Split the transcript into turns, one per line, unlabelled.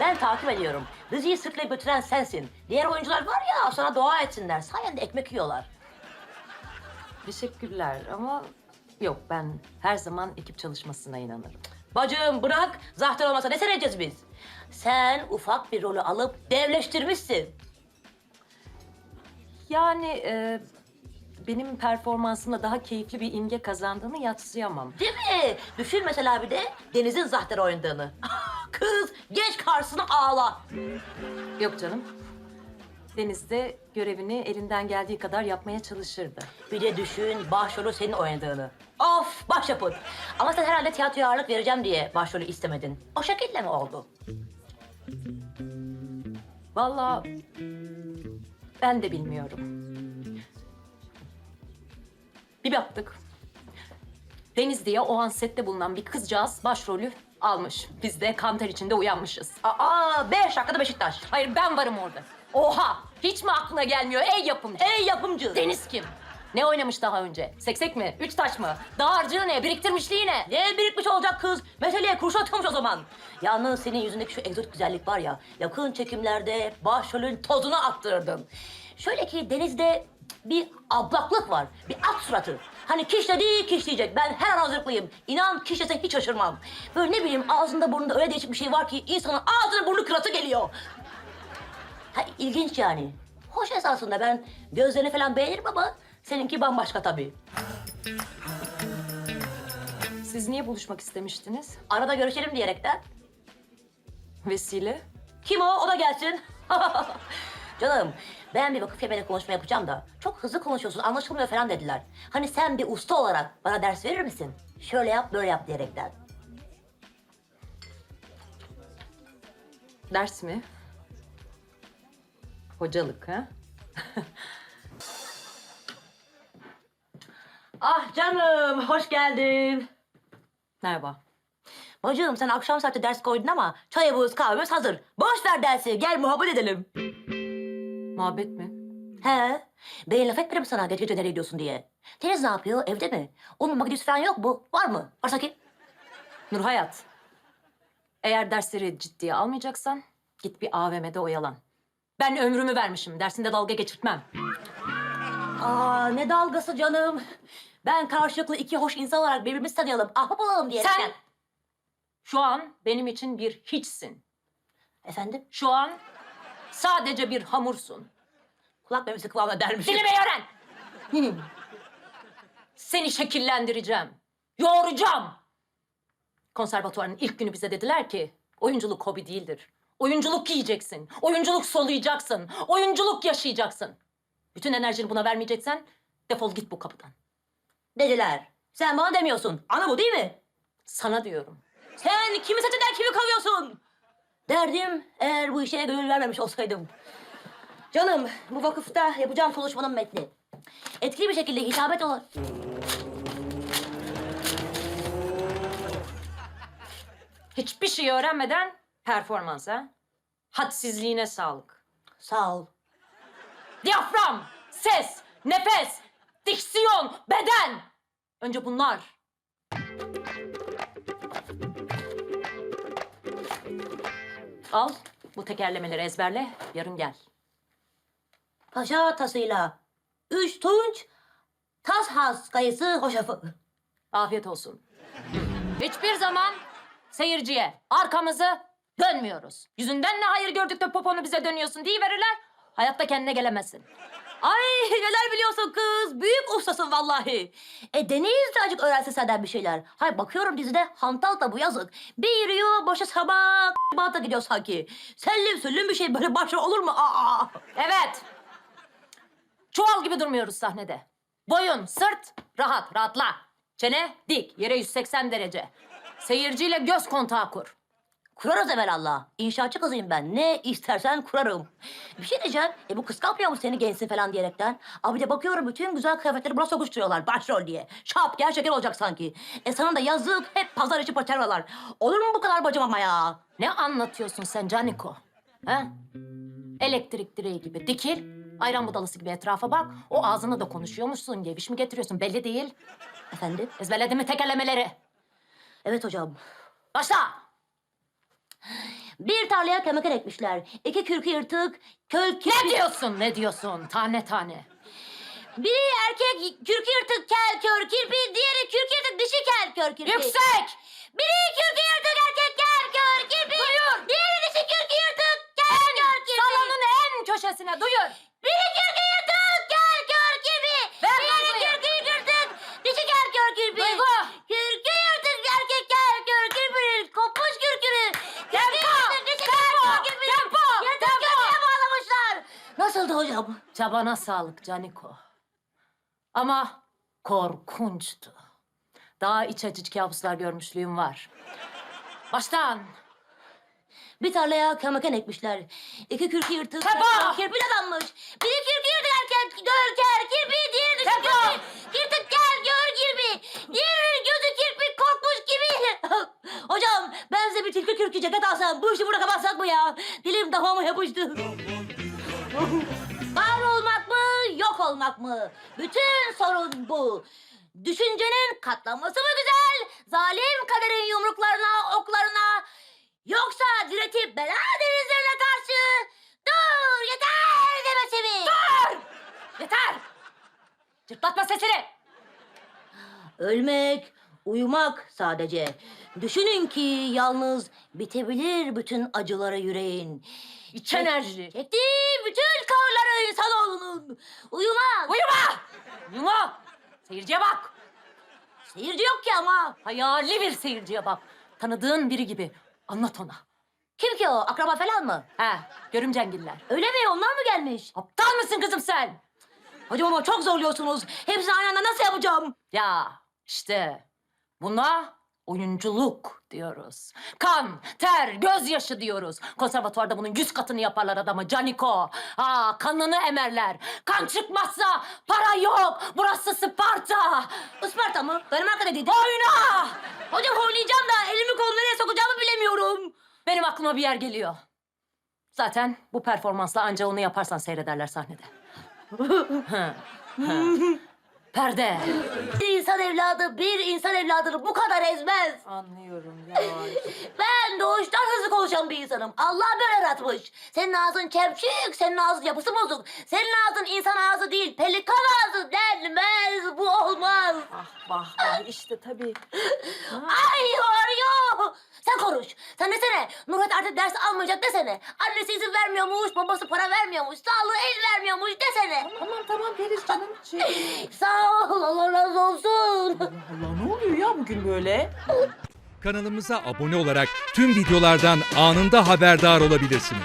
Ben takip ediyorum. Diziyi sırtlayıp götüren sensin. Diğer oyuncular var ya sana dua etsinler. Sayende ekmek yiyorlar.
Teşekkürler ama yok ben her zaman ekip çalışmasına inanırım.
Bacım bırak. Zaten olmasa ne seyredeceğiz biz? Sen ufak bir rolü alıp devleştirmişsin.
Yani e, benim performansımla daha keyifli bir imge kazandığını yatsıyamam.
Değil mi? Düşün mesela bir de Deniz'in Zahter oynadığını. Kız geç karşısına ağla.
Yok canım. Deniz de görevini elinden geldiği kadar yapmaya çalışırdı.
Bir de düşün başrolü senin oynadığını. Of başyapıt. Ama sen herhalde tiyatroya ağırlık vereceğim diye başrolü istemedin. O şekilde mi oldu?
Vallahi ben de bilmiyorum. Bir baktık. Deniz diye o an sette bulunan bir kızcağız başrolü almış. Biz de kanter içinde uyanmışız.
Aa beş dakikada Beşiktaş.
Hayır ben varım orada. Oha! Hiç mi aklına gelmiyor ey yapımcı?
Ey yapımcı.
Deniz kim? Ne oynamış daha önce? Seksek mi? Üç taş mı? Dağarcığı ne? Biriktirmişliği ne?
Ne birikmiş olacak kız? Meseleye kurşun atılmış o zaman. Yalnız senin yüzündeki şu egzotik güzellik var ya... ...yakın çekimlerde başrolün tozunu attırdın. Şöyle ki denizde bir ablaklık var. Bir at suratı. Hani kişledi kişleyecek. Ben her an hazırlıklıyım. İnan kişlese hiç şaşırmam. Böyle ne bileyim ağzında burnunda öyle değişik bir şey var ki... ...insanın ağzını burnu kırası geliyor. Ha, ilginç yani. Hoş esasında ben gözlerini falan beğenirim ama... ...seninki bambaşka tabii.
Siz niye buluşmak istemiştiniz?
Arada görüşelim diyerekten.
Vesile?
Kim o? O da gelsin. Canım ben bir vakıf yemeğinde konuşma yapacağım da çok hızlı konuşuyorsun anlaşılmıyor falan dediler. Hani sen bir usta olarak bana ders verir misin? Şöyle yap böyle yap diyerekten.
Ders mi? Hocalık ha?
Ah canım hoş geldin.
Merhaba.
Bacım sen akşam saati ders koydun ama çayımız kahvemiz hazır. Boş ver dersi gel muhabbet edelim.
Muhabbet mi?
He ben laf etmedim sana gece gece nereye gidiyorsun diye. Deniz ne yapıyor evde mi? Onun makinesi falan yok mu? Var mı? Varsa ki.
Nurhayat. Eğer dersleri ciddiye almayacaksan git bir AVM'de oyalan. Ben ömrümü vermişim. Dersinde dalga geçirtmem.
Aa ne dalgası canım. Ben karşılıklı iki hoş insan olarak birbirimizi tanıyalım, ahbap olalım diye.
Sen şu an benim için bir hiçsin.
Efendim?
Şu an sadece bir hamursun.
Kulak memesi kıvamına dermişim.
Dinlemeyi öğren. Seni şekillendireceğim. Yoğuracağım. Konservatuvarın ilk günü bize dediler ki oyunculuk hobi değildir. Oyunculuk yiyeceksin. Oyunculuk soluyacaksın. Oyunculuk yaşayacaksın. Bütün enerjini buna vermeyeceksen defol git bu kapıdan.
Dediler. Sen bana demiyorsun. Ana bu değil mi?
Sana diyorum.
Sen kimi seçeden kimi kalıyorsun? Derdim eğer bu işe gönül vermemiş olsaydım. Canım bu vakıfta yapacağım konuşmanın metni. Etkili bir şekilde hitabet olan...
Hiçbir şey öğrenmeden performansa, hadsizliğine sağlık.
Sağ ol.
Diyafram, ses, nefes, diksiyon, beden. Önce bunlar. Al bu tekerlemeleri ezberle, yarın gel.
Paşa tasıyla. Üç tunç. Tas has kayısı hoşafı.
Afiyet olsun. Hiçbir zaman seyirciye arkamızı dönmüyoruz. Yüzünden ne hayır gördük de poponu bize dönüyorsun diye verirler. Hayatta kendine gelemezsin.
Ay neler biliyorsun kız. Büyük ustasın vallahi. E Deniz de azıcık öğrensin senden bir şeyler. Hay bakıyorum dizide hantal da bu yazık. Bir yürüyor boşa sabah bata gidiyor sanki. Sellim süllüm bir şey böyle başarı olur mu? Aa!
Evet. Çuval gibi durmuyoruz sahnede. Boyun, sırt, rahat, rahatla. Çene dik, yere 180 derece. Seyirciyle göz kontağı kur.
Kurarız evvelallah. İnşaatçı kızıyım ben. Ne istersen kurarım. Bir şey diyeceğim. E bu kıskanmıyor mu seni gençsin falan diyerekten? Abi de bakıyorum bütün güzel kıyafetleri buna sokuşturuyorlar başrol diye. Şap gerçekten olacak sanki. E sana da yazık hep pazar içi paçavralar. Olur mu bu kadar bacım ama ya?
Ne anlatıyorsun sen Caniko? Ha? Elektrik direği gibi dikil, ayran budalası gibi etrafa bak. O ağzını da konuşuyormuşsun, geviş mi getiriyorsun belli değil.
Efendim?
Ezberledin mi tekerlemeleri?
Evet hocam.
Başla.
Bir tarlaya kemaken ekmişler. İki kürkü yırtık, köl
Ne
kirpi...
diyorsun ne diyorsun tane tane.
Biri erkek kürkü yırtık kel kör kirpi, diğeri kürkü yırtık dişi kel kör kirpi.
Yüksek!
Biri kürkü yırtık erkek kel kör kirpi.
Duyur!
Diğeri dişi kürkü yırtık kel kör kirpi.
Salonun en köşesine duyur.
Biri kürkü yırtık kel kör kirpi.
Ver
Diğeri
Duygu'yu.
kürkü yırtık dişi kel kör kirpi.
Duygu!
Kürkü yırtık erkek kel kör kirpi. Kopmuş kürkünü. Kürkü
Tempo!
yırtık dişi kel
Tempo!
kör kirpi.
Tempo!
Yırtık
Tempo!
kürküye bağlamışlar. Nasıldı hocam?
Çabana sağlık Caniko. Ama korkunçtu. Daha iç açıcı kabuslar görmüşlüğüm var. Baştan.
Bir tarlaya kamaken ekmişler. İki kürkü yırtık.
Tepa!
Kirpi adammış. Biri kürkü yırtık göl ker kirpi. Diğeri
Tepa!
kürkü yırtık gel gör kirpi. Diğeri gözü kirpi korkmuş gibi. Hocam ben size bir tilki kürkü ceket alsam bu işi burada kapatsak mı ya? Dilim damağıma yapıştı. Var olmak mı yok olmak mı? Bütün sorun bu. Düşüncenin katlanması mı güzel? Zalim kaderin yumruklarına, oklarına Yoksa diretip bela denizlerine karşı dur yeter demesi mi?
Dur! Yeter! Cırtlatma sesini.
Ölmek, uyumak sadece. Düşünün ki yalnız bitebilir bütün acıları yüreğin.
İç enerji.
Çektiği bütün karları insanoğlunun. Uyumak.
Uyuma! Uyuma! Seyirciye bak.
Seyirci yok ki ama.
Hayali bir seyirciye bak. Tanıdığın biri gibi. Anlat ona.
Kim ki o? Akraba falan mı?
He, görümcengiller.
Öyle mi? Onlar mı gelmiş?
Aptal mısın kızım sen?
Hocam ama çok zorluyorsunuz. Hepsini aynı anda nasıl yapacağım?
Ya işte buna oyunculuk diyoruz. Kan, ter, gözyaşı diyoruz. Konservatuvarda bunun yüz katını yaparlar adamı Caniko. Ha, kanını emerler. Kan çıkmazsa para yok. Burası Sparta.
Isparta mı? Danimarka dediydi.
Oyna!
Hocam oynayacağım da elimi kolumu nereye sokacağımı bilemiyorum.
Benim aklıma bir yer geliyor. Zaten bu performansla anca onu yaparsan seyrederler sahnede. Hı, hı. Perde.
Bir insan evladı bir insan evladını bu kadar ezmez.
Anlıyorum ya.
Ben doğuştan hızlı konuşan bir insanım. Allah böyle yaratmış. Senin ağzın kepçük, senin ağzın yapısı bozuk. Senin ağzın insan ağzı değil, pelikan ağzı denmez. Bu olmaz.
Ah vah vah işte tabii.
Ay arıyor. Sen konuş. Sen desene. Nurhat artık ders almayacak desene. Annesi izin vermiyormuş, babası para vermiyormuş, sağlığı el vermiyormuş desene.
Tamam tamam Deniz canım. Şey,
Sağ Allah razı olsun.
Allah ne oluyor ya bugün böyle?
Kanalımıza abone olarak tüm videolardan anında haberdar olabilirsiniz.